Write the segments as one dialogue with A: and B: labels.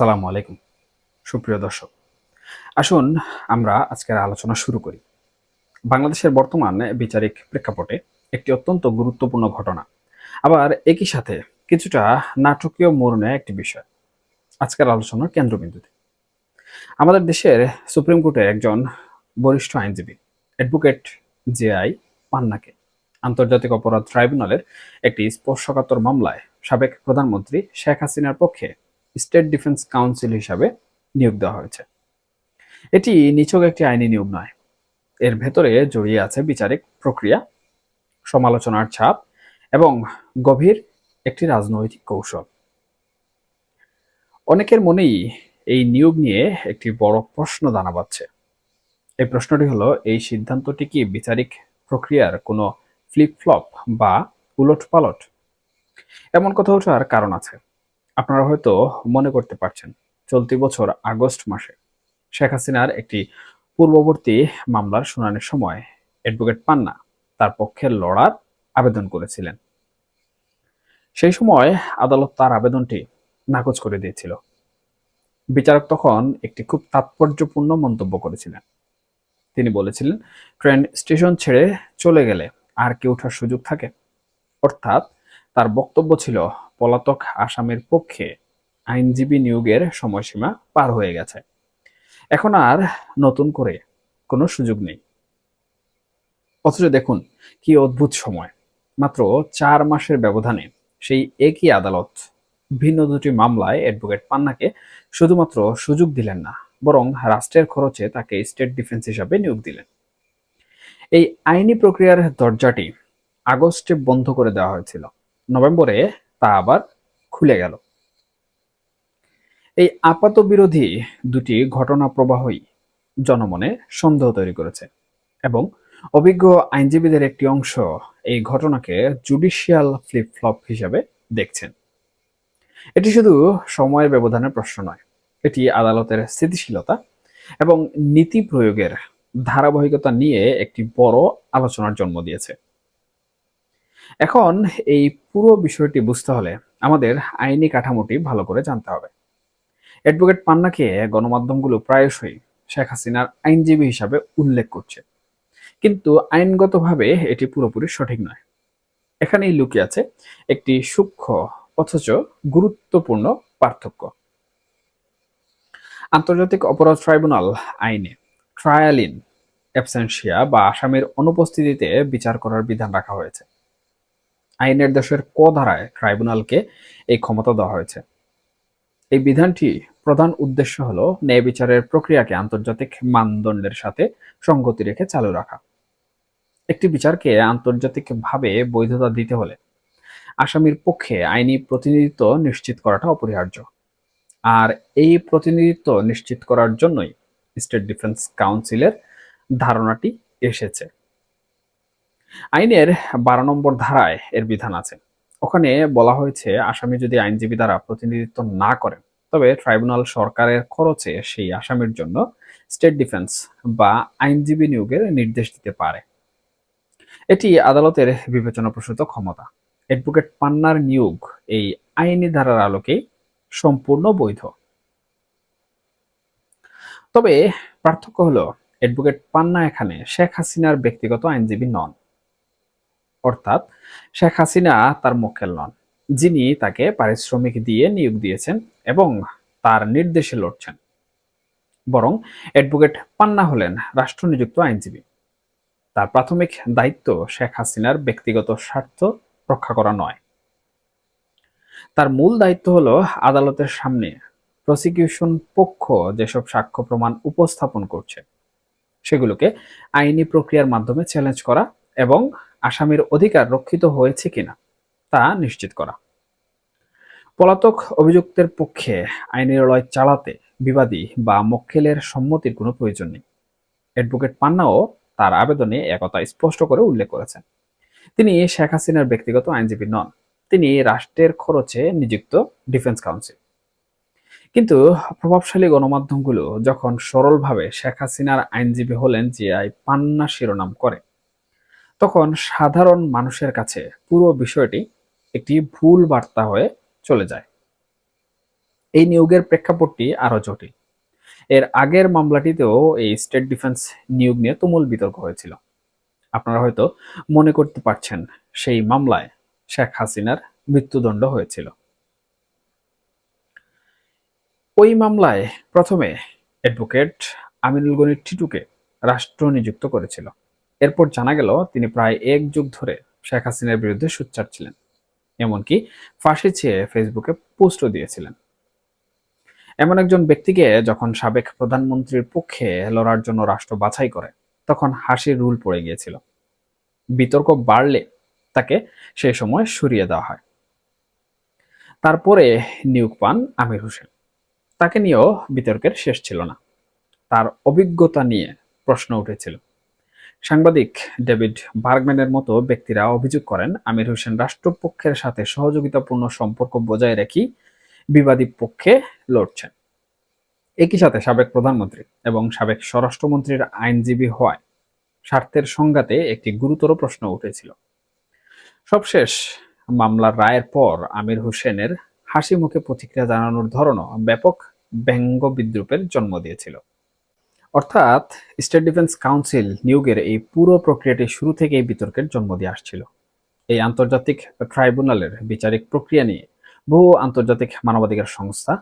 A: আসসালামু আলাইকুম সুপ্রিয় দর্শক আসুন আমরা আজকের আলোচনা শুরু করি বাংলাদেশের বর্তমান বিচারিক প্রেক্ষাপটে একটি অত্যন্ত গুরুত্বপূর্ণ ঘটনা আবার একই সাথে কিছুটা নাটকীয় মোড় নেয় একটি বিষয় আজকের আলোচনার কেন্দ্রবিন্দুতে আমাদের দেশের সুপ্রিম কোর্টের একজন বরিষ্ঠ আইনজীবী অ্যাডভোকেট জে আই পান্নাকে আন্তর্জাতিক অপরাধ ট্রাইব্যুনালের একটি স্পর্শকাতর মামলায় সাবেক প্রধানমন্ত্রী শেখ হাসিনার পক্ষে স্টেট ডিফেন্স কাউন্সিল হিসাবে নিয়োগ দেওয়া হয়েছে এটি নিছক একটি আইনি নিয়োগ নয় এর ভেতরে জড়িয়ে আছে বিচারিক প্রক্রিয়া সমালোচনার ছাপ এবং গভীর একটি রাজনৈতিক কৌশল অনেকের মনেই এই নিয়োগ নিয়ে একটি বড় প্রশ্ন দানা পাচ্ছে এই প্রশ্নটি হলো এই সিদ্ধান্তটি কি বিচারিক প্রক্রিয়ার কোনো ফ্লিপ ফ্লপ বা উলট পালট এমন কথা ওঠার কারণ আছে আপনারা হয়তো মনে করতে পারছেন চলতি বছর আগস্ট মাসে শেখ হাসিনার একটি পূর্ববর্তী মামলার শুনানির সময় অ্যাডভোকেট পান্না তার পক্ষে লড়ার আবেদন করেছিলেন সেই সময় আদালত তার আবেদনটি নাকচ করে দিয়েছিল বিচারক তখন একটি খুব তাৎপর্যপূর্ণ মন্তব্য করেছিলেন তিনি বলেছিলেন ট্রেন স্টেশন ছেড়ে চলে গেলে আর কি ওঠার সুযোগ থাকে অর্থাৎ তার বক্তব্য ছিল পলাতক আসামের পক্ষে আইনজীবী নিয়োগের সময়সীমা পার হয়ে গেছে এখন আর নতুন করে কোনো সুযোগ নেই অথচ দেখুন কি অদ্ভুত সময় মাত্র চার মাসের ব্যবধানে সেই একই আদালত ভিন্ন দুটি মামলায় অ্যাডভোকেট পান্নাকে শুধুমাত্র সুযোগ দিলেন না বরং রাষ্ট্রের খরচে তাকে স্টেট ডিফেন্স হিসাবে নিয়োগ দিলেন এই আইনি প্রক্রিয়ার দরজাটি আগস্টে বন্ধ করে দেওয়া হয়েছিল নভেম্বরে তা আবার খুলে গেল এই আপাত বিরোধী দুটি ঘটনা প্রবাহই জনমনে সন্দেহ তৈরি করেছে এবং অভিজ্ঞ আইনজীবীদের একটি অংশ এই ঘটনাকে জুডিশিয়াল ফ্লিপ ফ্লপ হিসাবে দেখছেন এটি শুধু সময়ের ব্যবধানের প্রশ্ন নয় এটি আদালতের স্থিতিশীলতা এবং নীতি প্রয়োগের ধারাবাহিকতা নিয়ে একটি বড় আলোচনার জন্ম দিয়েছে এখন এই পুরো বিষয়টি বুঝতে হলে আমাদের আইনি কাঠামোটি ভালো করে জানতে হবে অ্যাডভোকেট পান্নাকে গণমাধ্যমগুলো প্রায়শই শেখ হাসিনার আইনজীবী হিসাবে উল্লেখ করছে কিন্তু আইনগতভাবে এটি পুরোপুরি সঠিক নয় এখানেই লুকিয়ে আছে একটি সূক্ষ্ম অথচ গুরুত্বপূর্ণ পার্থক্য আন্তর্জাতিক অপরাধ ট্রাইব্যুনাল আইনে ট্রায়াল ইন অ্যাবসেন্সিয়া বা আসামের অনুপস্থিতিতে বিচার করার বিধান রাখা হয়েছে আইনের দেশের ক ধারায় ট্রাইব্যুনালকে এই ক্ষমতা দেওয়া হয়েছে এই বিধানটি প্রধান উদ্দেশ্য হল ন্যায় বিচারের প্রক্রিয়াকে আন্তর্জাতিক মানদণ্ডের সাথে সঙ্গতি রেখে চালু রাখা একটি বিচারকে আন্তর্জাতিকভাবে বৈধতা দিতে হলে আসামির পক্ষে আইনি প্রতিনিধিত্ব নিশ্চিত করাটা অপরিহার্য আর এই প্রতিনিধিত্ব নিশ্চিত করার জন্যই স্টেট ডিফেন্স কাউন্সিলের ধারণাটি এসেছে আইনের বারো নম্বর ধারায় এর বিধান আছে ওখানে বলা হয়েছে আসামি যদি আইনজীবী দ্বারা প্রতিনিধিত্ব না করেন তবে ট্রাইব্যুনাল সরকারের খরচে সেই আসামির জন্য স্টেট ডিফেন্স বা আইনজীবী নিয়োগের নির্দেশ দিতে পারে এটি আদালতের বিবেচনা প্রসূত ক্ষমতা অ্যাডভোকেট পান্নার নিয়োগ এই আইনি ধারার আলোকে সম্পূর্ণ বৈধ তবে পার্থক্য হল অ্যাডভোকেট পান্না এখানে শেখ হাসিনার ব্যক্তিগত আইনজীবী নন অর্থাৎ শেখ হাসিনা তার মক্কেল নন যিনি তাকে পারিশ্রমিক দিয়ে নিয়োগ দিয়েছেন এবং তার নির্দেশে লড়ছেন বরং অ্যাডভোকেট পান্না হলেন রাষ্ট্রনিযুক্ত আইনজীবী তার প্রাথমিক দায়িত্ব শেখ হাসিনার ব্যক্তিগত স্বার্থ রক্ষা করা নয় তার মূল দায়িত্ব হল আদালতের সামনে প্রসিকিউশন পক্ষ যেসব সাক্ষ্য প্রমাণ উপস্থাপন করছে সেগুলোকে আইনি প্রক্রিয়ার মাধ্যমে চ্যালেঞ্জ করা এবং আসামির অধিকার রক্ষিত হয়েছে কিনা তা নিশ্চিত করা পলাতক অভিযুক্তের পক্ষে আইনের লড়াই চালাতে বিবাদী বা মক্কেলের সম্মতির কোনো প্রয়োজন নেই অ্যাডভোকেট পান্নাও তার আবেদনে একথা স্পষ্ট করে উল্লেখ করেছেন তিনি শেখ হাসিনার ব্যক্তিগত আইনজীবী নন তিনি রাষ্ট্রের খরচে নিযুক্ত ডিফেন্স কাউন্সিল কিন্তু প্রভাবশালী গণমাধ্যমগুলো যখন সরলভাবে শেখ হাসিনার আইনজীবী হলেন জিআই পান্না শিরোনাম করে তখন সাধারণ মানুষের কাছে পুরো বিষয়টি একটি ভুল বার্তা হয়ে চলে যায় এই নিয়োগের প্রেক্ষাপটটি আরো জটিল এর আগের মামলাটিতেও এই স্টেট ডিফেন্স নিয়োগ নিয়ে তুমুল বিতর্ক হয়েছিল আপনারা হয়তো মনে করতে পারছেন সেই মামলায় শেখ হাসিনার মৃত্যুদণ্ড হয়েছিল ওই মামলায় প্রথমে অ্যাডভোকেট আমিনুল গনির টিটুকে রাষ্ট্র নিযুক্ত করেছিল এরপর জানা গেল তিনি প্রায় এক যুগ ধরে শেখ হাসিনার বিরুদ্ধে সুচ্চার ছিলেন এমনকি ফাঁসি চেয়ে ফেসবুকে পোস্টও দিয়েছিলেন এমন একজন ব্যক্তিকে যখন সাবেক প্রধানমন্ত্রীর পক্ষে লড়ার জন্য রাষ্ট্র বাছাই করে তখন হাসির রুল পড়ে গিয়েছিল বিতর্ক বাড়লে তাকে সেই সময় সরিয়ে দেওয়া হয় তারপরে নিয়োগ পান আমির হোসেন তাকে নিয়েও বিতর্কের শেষ ছিল না তার অভিজ্ঞতা নিয়ে প্রশ্ন উঠেছিল সাংবাদিক ডেভিড বার্গম্যানের মতো ব্যক্তিরা অভিযোগ করেন আমির হোসেন রাষ্ট্রপক্ষের সাথে সহযোগিতাপূর্ণ সম্পর্ক বজায় রেখে বিবাদী পক্ষে লড়ছেন একই সাথে সাবেক প্রধানমন্ত্রী এবং সাবেক স্বরাষ্ট্রমন্ত্রীর আইনজীবী হওয়ায় স্বার্থের সংঘাতে একটি গুরুতর প্রশ্ন উঠেছিল সবশেষ মামলার রায়ের পর আমির হোসেনের হাসি মুখে প্রতিক্রিয়া জানানোর ধরনও ব্যাপক ব্যঙ্গ বিদ্রুপের জন্ম দিয়েছিল অর্থাৎ স্টেট ডিফেন্স কাউন্সিল নিয়োগের এই পুরো প্রক্রিয়াটি শুরু থেকেই বিতর্কের জন্ম দিয়ে আসছিল এই আন্তর্জাতিক ট্রাইব্যুনালের বিচারিক প্রক্রিয়া নিয়ে বহু আন্তর্জাতিক মানবাধিকার সংস্থা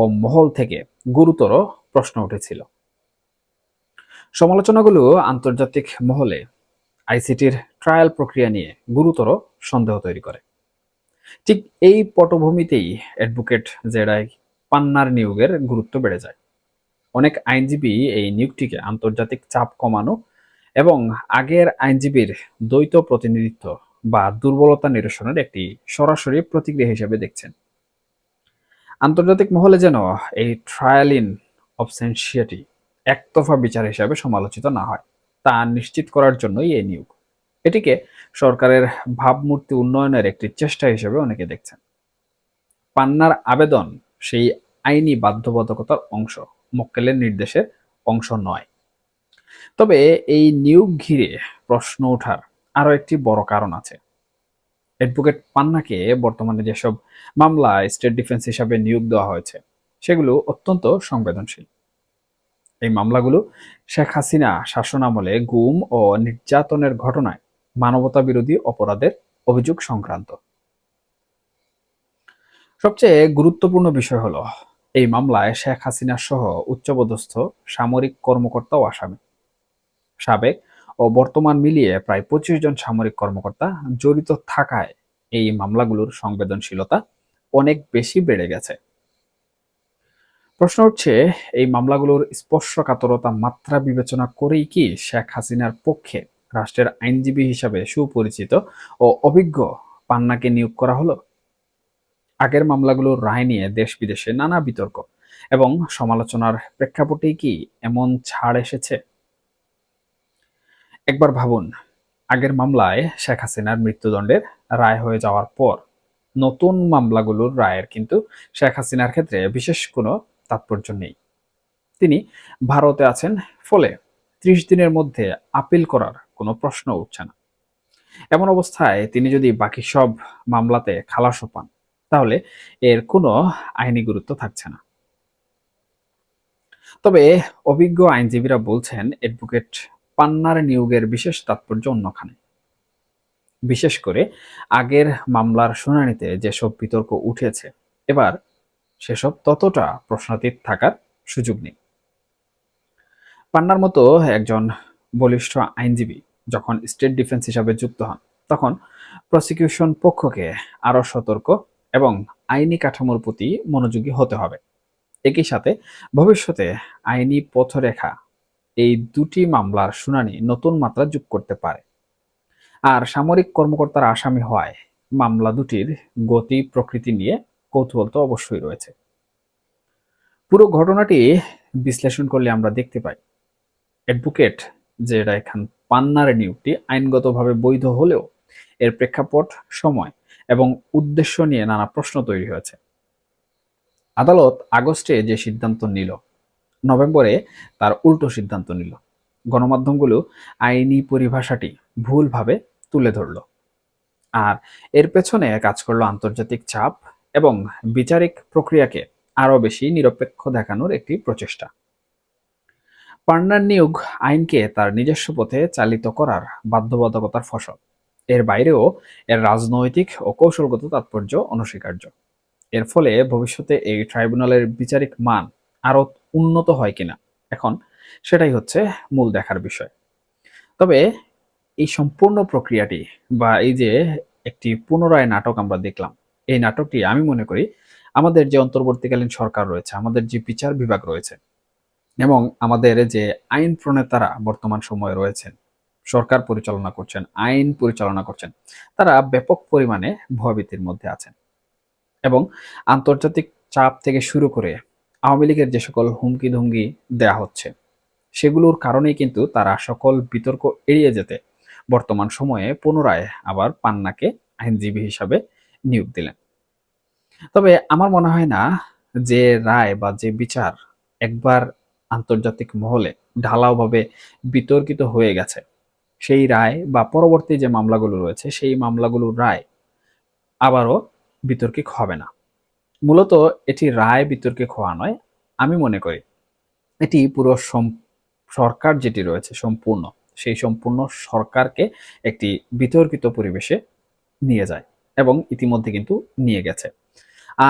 A: ও মহল থেকে গুরুতর প্রশ্ন উঠেছিল সমালোচনাগুলো আন্তর্জাতিক মহলে আইসিটির ট্রায়াল প্রক্রিয়া নিয়ে গুরুতর সন্দেহ তৈরি করে ঠিক এই পটভূমিতেই অ্যাডভোকেট জেডাই পান্নার নিয়োগের গুরুত্ব বেড়ে যায় অনেক আইনজীবী এই নিয়োগটিকে আন্তর্জাতিক চাপ কমানো এবং আগের আইনজীবীর দ্বৈত প্রতিনিধিত্ব বা দুর্বলতা নিরসনের একটি সরাসরি প্রতিক্রিয়া হিসেবে দেখছেন আন্তর্জাতিক মহলে যেন এই ট্রায়াল ইন অবসেন্সিয়াটি একতফা বিচার হিসাবে সমালোচিত না হয় তা নিশ্চিত করার জন্যই এই নিয়োগ এটিকে সরকারের ভাবমূর্তি উন্নয়নের একটি চেষ্টা হিসেবে অনেকে দেখছেন পান্নার আবেদন সেই আইনি বাধ্যবাধকতার অংশ মক্কেলের নির্দেশের অংশ নয় তবে এই নিয়োগ ঘিরে প্রশ্ন ওঠার আরও একটি বড় কারণ আছে অ্যাডভোকেট পান্নাকে বর্তমানে যেসব মামলা স্টেট ডিফেন্স হিসাবে নিয়োগ দেওয়া হয়েছে সেগুলো অত্যন্ত সংবেদনশীল এই মামলাগুলো শেখ হাসিনা শাসন আমলে গুম ও নির্যাতনের ঘটনায় মানবতা বিরোধী অপরাধের অভিযোগ সংক্রান্ত সবচেয়ে গুরুত্বপূর্ণ বিষয় হলো এই মামলায় শেখ হাসিনা সহ উচ্চপদস্থ সামরিক কর্মকর্তাও আসামি সাবেক ও বর্তমান মিলিয়ে প্রায় পঁচিশ জন সামরিক কর্মকর্তা জড়িত থাকায় এই মামলাগুলোর সংবেদনশীলতা অনেক বেশি বেড়ে গেছে প্রশ্ন হচ্ছে এই মামলাগুলোর স্পর্শকাতরতা মাত্রা বিবেচনা করেই কি শেখ হাসিনার পক্ষে রাষ্ট্রের আইনজীবী হিসাবে সুপরিচিত ও অভিজ্ঞ পান্নাকে নিয়োগ করা হলো আগের মামলাগুলোর রায় নিয়ে দেশ বিদেশে নানা বিতর্ক এবং সমালোচনার প্রেক্ষাপটে কি এমন ছাড় এসেছে একবার ভাবুন আগের মামলায় শেখ হাসিনার মৃত্যুদণ্ডের রায় হয়ে যাওয়ার পর নতুন মামলাগুলোর রায়ের কিন্তু শেখ হাসিনার ক্ষেত্রে বিশেষ কোনো তাৎপর্য নেই তিনি ভারতে আছেন ফলে ত্রিশ দিনের মধ্যে আপিল করার কোনো প্রশ্ন উঠছে না এমন অবস্থায় তিনি যদি বাকি সব মামলাতে খালাসও পান তাহলে এর কোনো আইনি গুরুত্ব থাকছে না তবে অভিজ্ঞ আইনজীবীরা বলছেন অ্যাডভোকেট পান্নার নিয়োগের বিশেষ তাৎপর্য অন্যখানে বিশেষ করে আগের মামলার শুনানিতে যেসব বিতর্ক উঠেছে এবার সেসব ততটা প্রশ্নাতীত থাকার সুযোগ নেই পান্নার মতো একজন বলিষ্ঠ আইনজীবী যখন স্টেট ডিফেন্স হিসাবে যুক্ত হন তখন প্রসিকিউশন পক্ষকে আরও সতর্ক এবং আইনি কাঠামোর প্রতি মনোযোগী হতে হবে একই সাথে ভবিষ্যতে আইনি পথরেখা এই দুটি মামলার শুনানি নতুন মাত্রা যোগ করতে পারে আর সামরিক কর্মকর্তার আসামি হওয়ায় মামলা দুটির গতি প্রকৃতি নিয়ে কৌতূহল তো অবশ্যই রয়েছে পুরো ঘটনাটি বিশ্লেষণ করলে আমরা দেখতে পাই অ্যাডভোকেট যেটা এখান পান্নার নিয়োগটি আইনগতভাবে বৈধ হলেও এর প্রেক্ষাপট সময় এবং উদ্দেশ্য নিয়ে নানা প্রশ্ন তৈরি হয়েছে আদালত আগস্টে যে সিদ্ধান্ত নিল নভেম্বরে তার উল্টো সিদ্ধান্ত নিল গণমাধ্যমগুলো আইনি পরিভাষাটি ভুলভাবে তুলে ধরল আর এর পেছনে কাজ করলো আন্তর্জাতিক চাপ এবং বিচারিক প্রক্রিয়াকে আরও বেশি নিরপেক্ষ দেখানোর একটি প্রচেষ্টা পার্নার নিয়োগ আইনকে তার নিজস্ব পথে চালিত করার বাধ্যবাধকতার ফসল এর বাইরেও এর রাজনৈতিক ও কৌশলগত তাৎপর্য অনস্বীকার্য এর ফলে ভবিষ্যতে এই ট্রাইব্যুনালের বিচারিক মান আরও উন্নত হয় কিনা এখন সেটাই হচ্ছে মূল দেখার বিষয় তবে এই সম্পূর্ণ প্রক্রিয়াটি বা এই যে একটি পুনরায় নাটক আমরা দেখলাম এই নাটকটি আমি মনে করি আমাদের যে অন্তর্বর্তীকালীন সরকার রয়েছে আমাদের যে বিচার বিভাগ রয়েছে এবং আমাদের যে আইন প্রণেতারা বর্তমান সময়ে রয়েছেন সরকার পরিচালনা করছেন আইন পরিচালনা করছেন তারা ব্যাপক পরিমাণে ভয়ভীতির মধ্যে আছেন এবং আন্তর্জাতিক চাপ থেকে শুরু করে আওয়ামী লীগের যে সকল হুমকি ধুমকি দেয়া হচ্ছে সেগুলোর কারণেই কিন্তু তারা সকল বিতর্ক এড়িয়ে যেতে বর্তমান সময়ে পুনরায় আবার পান্নাকে আইনজীবী হিসাবে নিয়োগ দিলেন তবে আমার মনে হয় না যে রায় বা যে বিচার একবার আন্তর্জাতিক মহলে ঢালাওভাবে বিতর্কিত হয়ে গেছে সেই রায় বা পরবর্তী যে মামলাগুলো রয়েছে সেই মামলাগুলোর রায় আবারও বিতর্কিক হবে না মূলত এটি রায় বিতর্কিক হওয়া নয় আমি মনে করি এটি পুরো সরকার যেটি রয়েছে সম্পূর্ণ সেই সম্পূর্ণ সরকারকে একটি বিতর্কিত পরিবেশে নিয়ে যায় এবং ইতিমধ্যে কিন্তু নিয়ে গেছে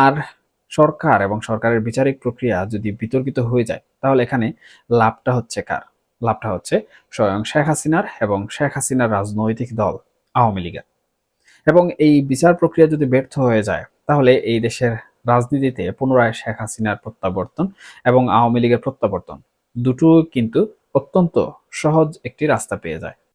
A: আর সরকার এবং সরকারের বিচারিক প্রক্রিয়া যদি বিতর্কিত হয়ে যায় তাহলে এখানে লাভটা হচ্ছে কার লাভটা হচ্ছে স্বয়ং শেখ হাসিনার এবং শেখ হাসিনার রাজনৈতিক দল আওয়ামী লীগের এবং এই বিচার প্রক্রিয়া যদি ব্যর্থ হয়ে যায় তাহলে এই দেশের রাজনীতিতে পুনরায় শেখ হাসিনার প্রত্যাবর্তন এবং আওয়ামী লীগের প্রত্যাবর্তন দুটো কিন্তু অত্যন্ত সহজ একটি রাস্তা পেয়ে যায়